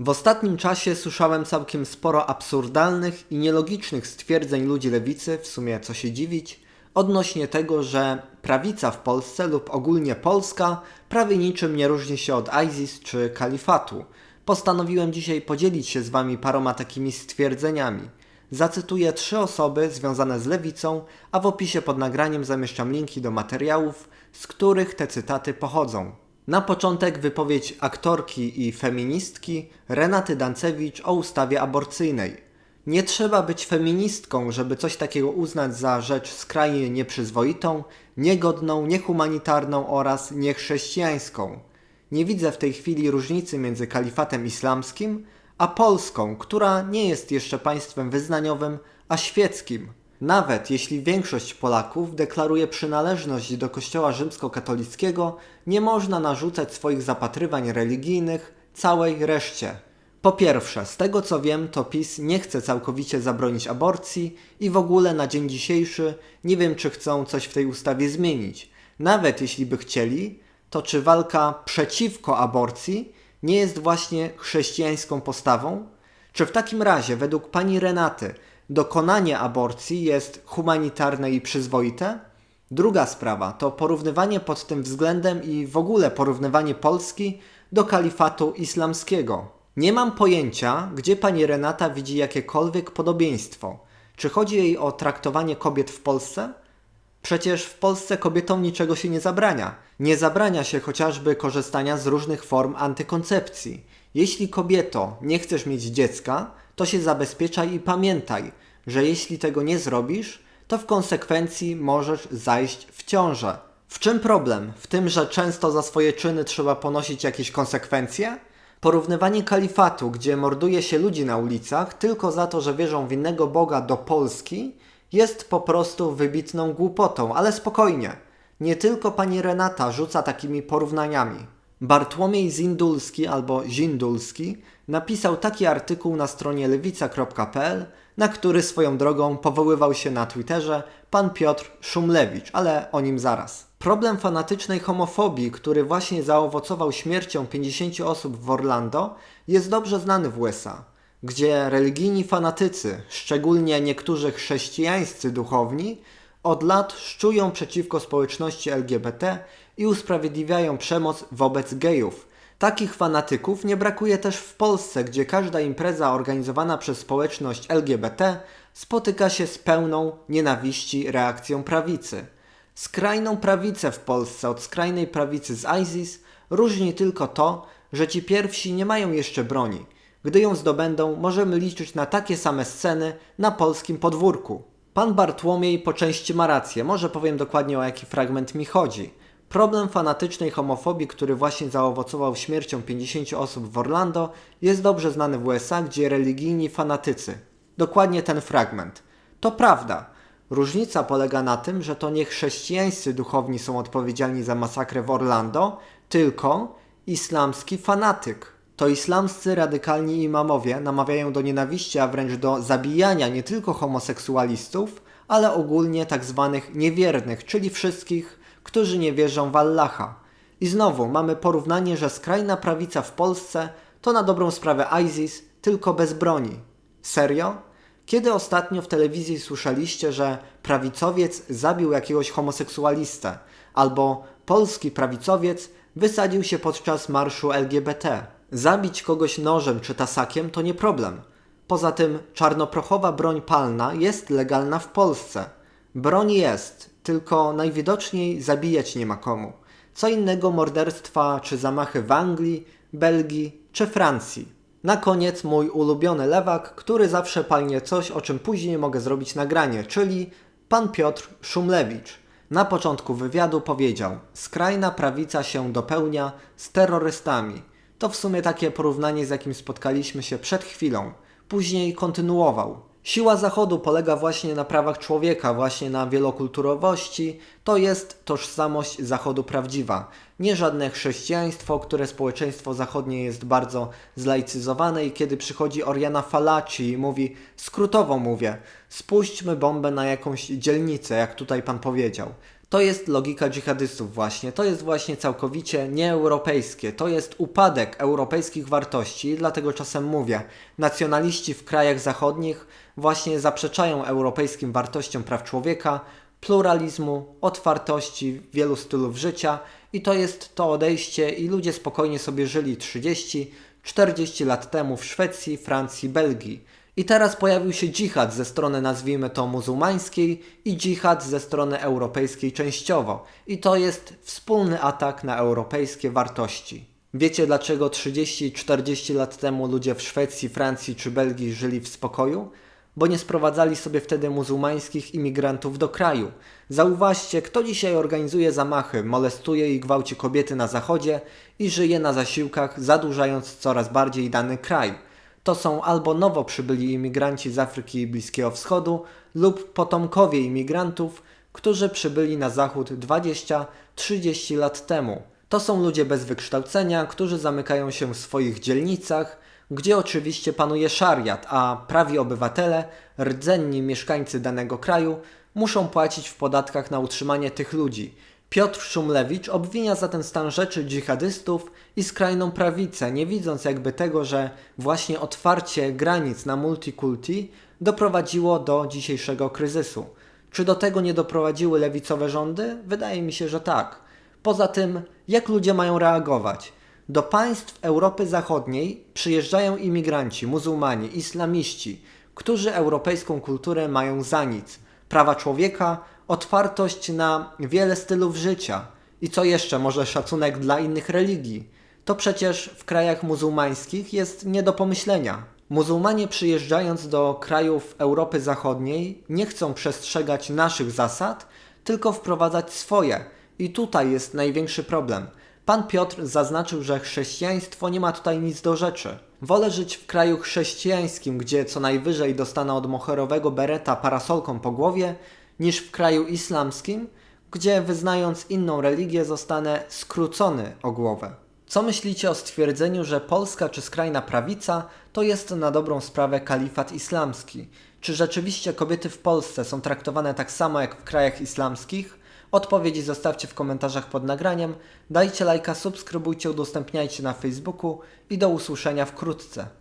W ostatnim czasie słyszałem całkiem sporo absurdalnych i nielogicznych stwierdzeń ludzi lewicy, w sumie co się dziwić, odnośnie tego, że prawica w Polsce lub ogólnie Polska prawie niczym nie różni się od ISIS czy kalifatu. Postanowiłem dzisiaj podzielić się z Wami paroma takimi stwierdzeniami. Zacytuję trzy osoby związane z lewicą, a w opisie pod nagraniem zamieszczam linki do materiałów, z których te cytaty pochodzą. Na początek wypowiedź aktorki i feministki Renaty Dancewicz o ustawie aborcyjnej. Nie trzeba być feministką, żeby coś takiego uznać za rzecz skrajnie nieprzyzwoitą, niegodną, niehumanitarną oraz niechrześcijańską. Nie widzę w tej chwili różnicy między kalifatem islamskim a Polską, która nie jest jeszcze państwem wyznaniowym, a świeckim. Nawet jeśli większość Polaków deklaruje przynależność do Kościoła rzymskokatolickiego, nie można narzucać swoich zapatrywań religijnych całej reszcie. Po pierwsze, z tego co wiem, to PiS nie chce całkowicie zabronić aborcji i w ogóle na dzień dzisiejszy nie wiem, czy chcą coś w tej ustawie zmienić. Nawet jeśli by chcieli, to czy walka przeciwko aborcji nie jest właśnie chrześcijańską postawą? Czy w takim razie, według pani Renaty, dokonanie aborcji jest humanitarne i przyzwoite? Druga sprawa to porównywanie pod tym względem i w ogóle porównywanie Polski do kalifatu islamskiego. Nie mam pojęcia, gdzie pani Renata widzi jakiekolwiek podobieństwo. Czy chodzi jej o traktowanie kobiet w Polsce? Przecież w Polsce kobietom niczego się nie zabrania. Nie zabrania się chociażby korzystania z różnych form antykoncepcji. Jeśli kobieto nie chcesz mieć dziecka, to się zabezpieczaj i pamiętaj, że jeśli tego nie zrobisz, to w konsekwencji możesz zajść w ciążę. W czym problem? W tym, że często za swoje czyny trzeba ponosić jakieś konsekwencje? Porównywanie kalifatu, gdzie morduje się ludzi na ulicach tylko za to, że wierzą w innego Boga do Polski, jest po prostu wybitną głupotą, ale spokojnie. Nie tylko pani Renata rzuca takimi porównaniami. Bartłomiej Zindulski albo Zindulski napisał taki artykuł na stronie lewica.pl, na który swoją drogą powoływał się na Twitterze pan Piotr Szumlewicz, ale o nim zaraz. Problem fanatycznej homofobii, który właśnie zaowocował śmiercią 50 osób w Orlando, jest dobrze znany w USA, gdzie religijni fanatycy, szczególnie niektórzy chrześcijańscy duchowni, od lat szczują przeciwko społeczności LGBT i usprawiedliwiają przemoc wobec gejów. Takich fanatyków nie brakuje też w Polsce, gdzie każda impreza organizowana przez społeczność LGBT spotyka się z pełną nienawiści reakcją prawicy. Skrajną prawicę w Polsce od skrajnej prawicy z ISIS różni tylko to, że ci pierwsi nie mają jeszcze broni. Gdy ją zdobędą, możemy liczyć na takie same sceny na polskim podwórku. Pan Bartłomiej po części ma rację, może powiem dokładnie o jaki fragment mi chodzi. Problem fanatycznej homofobii, który właśnie zaowocował śmiercią 50 osób w Orlando, jest dobrze znany w USA, gdzie religijni fanatycy. Dokładnie ten fragment. To prawda. Różnica polega na tym, że to nie chrześcijańscy duchowni są odpowiedzialni za masakrę w Orlando, tylko islamski fanatyk. To islamscy radykalni imamowie namawiają do nienawiści, a wręcz do zabijania nie tylko homoseksualistów, ale ogólnie tak zwanych niewiernych, czyli wszystkich, którzy nie wierzą w Allaha. I znowu mamy porównanie, że skrajna prawica w Polsce to na dobrą sprawę ISIS, tylko bez broni. Serio? Kiedy ostatnio w telewizji słyszeliście, że prawicowiec zabił jakiegoś homoseksualistę, albo polski prawicowiec wysadził się podczas marszu LGBT? Zabić kogoś nożem czy tasakiem to nie problem. Poza tym czarnoprochowa broń palna jest legalna w Polsce. Broń jest, tylko najwidoczniej zabijać nie ma komu. Co innego morderstwa czy zamachy w Anglii, Belgii czy Francji. Na koniec mój ulubiony lewak, który zawsze palnie coś, o czym później mogę zrobić nagranie, czyli pan Piotr Szumlewicz. Na początku wywiadu powiedział: Skrajna prawica się dopełnia z terrorystami. To w sumie takie porównanie, z jakim spotkaliśmy się przed chwilą. Później kontynuował. Siła Zachodu polega właśnie na prawach człowieka, właśnie na wielokulturowości. To jest tożsamość Zachodu prawdziwa. Nie żadne chrześcijaństwo, które społeczeństwo zachodnie jest bardzo zlaicyzowane i kiedy przychodzi Oriana Falaci i mówi, skrótowo mówię, spuśćmy bombę na jakąś dzielnicę, jak tutaj pan powiedział. To jest logika dżihadystów właśnie. To jest właśnie całkowicie nieeuropejskie. To jest upadek europejskich wartości, dlatego czasem mówię, nacjonaliści w krajach zachodnich właśnie zaprzeczają europejskim wartościom praw człowieka, pluralizmu, otwartości, wielu stylów życia i to jest to odejście i ludzie spokojnie sobie żyli 30, 40 lat temu w Szwecji, Francji, Belgii. I teraz pojawił się dżihad ze strony nazwijmy to muzułmańskiej i dżihad ze strony europejskiej częściowo. I to jest wspólny atak na europejskie wartości. Wiecie dlaczego 30-40 lat temu ludzie w Szwecji, Francji czy Belgii żyli w spokoju? Bo nie sprowadzali sobie wtedy muzułmańskich imigrantów do kraju. Zauważcie, kto dzisiaj organizuje zamachy, molestuje i gwałci kobiety na zachodzie i żyje na zasiłkach, zadłużając coraz bardziej dany kraj to są albo nowo przybyli imigranci z Afryki i Bliskiego Wschodu lub potomkowie imigrantów, którzy przybyli na zachód 20-30 lat temu. To są ludzie bez wykształcenia, którzy zamykają się w swoich dzielnicach, gdzie oczywiście panuje szariat, a prawi obywatele, rdzenni mieszkańcy danego kraju muszą płacić w podatkach na utrzymanie tych ludzi. Piotr Szumlewicz obwinia za ten stan rzeczy dżihadystów i skrajną prawicę, nie widząc jakby tego, że właśnie otwarcie granic na multikulti doprowadziło do dzisiejszego kryzysu. Czy do tego nie doprowadziły lewicowe rządy? Wydaje mi się, że tak. Poza tym, jak ludzie mają reagować? Do państw Europy Zachodniej przyjeżdżają imigranci, muzułmanie, islamiści, którzy europejską kulturę mają za nic. Prawa człowieka, otwartość na wiele stylów życia i co jeszcze, może szacunek dla innych religii. To przecież w krajach muzułmańskich jest nie do pomyślenia. Muzułmanie przyjeżdżając do krajów Europy Zachodniej nie chcą przestrzegać naszych zasad, tylko wprowadzać swoje. I tutaj jest największy problem. Pan Piotr zaznaczył, że chrześcijaństwo nie ma tutaj nic do rzeczy. Wolę żyć w kraju chrześcijańskim, gdzie co najwyżej dostanę od moherowego bereta parasolką po głowie, niż w kraju islamskim, gdzie wyznając inną religię zostanę skrócony o głowę. Co myślicie o stwierdzeniu, że Polska czy skrajna prawica to jest na dobrą sprawę kalifat islamski? Czy rzeczywiście kobiety w Polsce są traktowane tak samo jak w krajach islamskich? Odpowiedzi zostawcie w komentarzach pod nagraniem. Dajcie lajka, subskrybujcie, udostępniajcie na Facebooku i do usłyszenia wkrótce.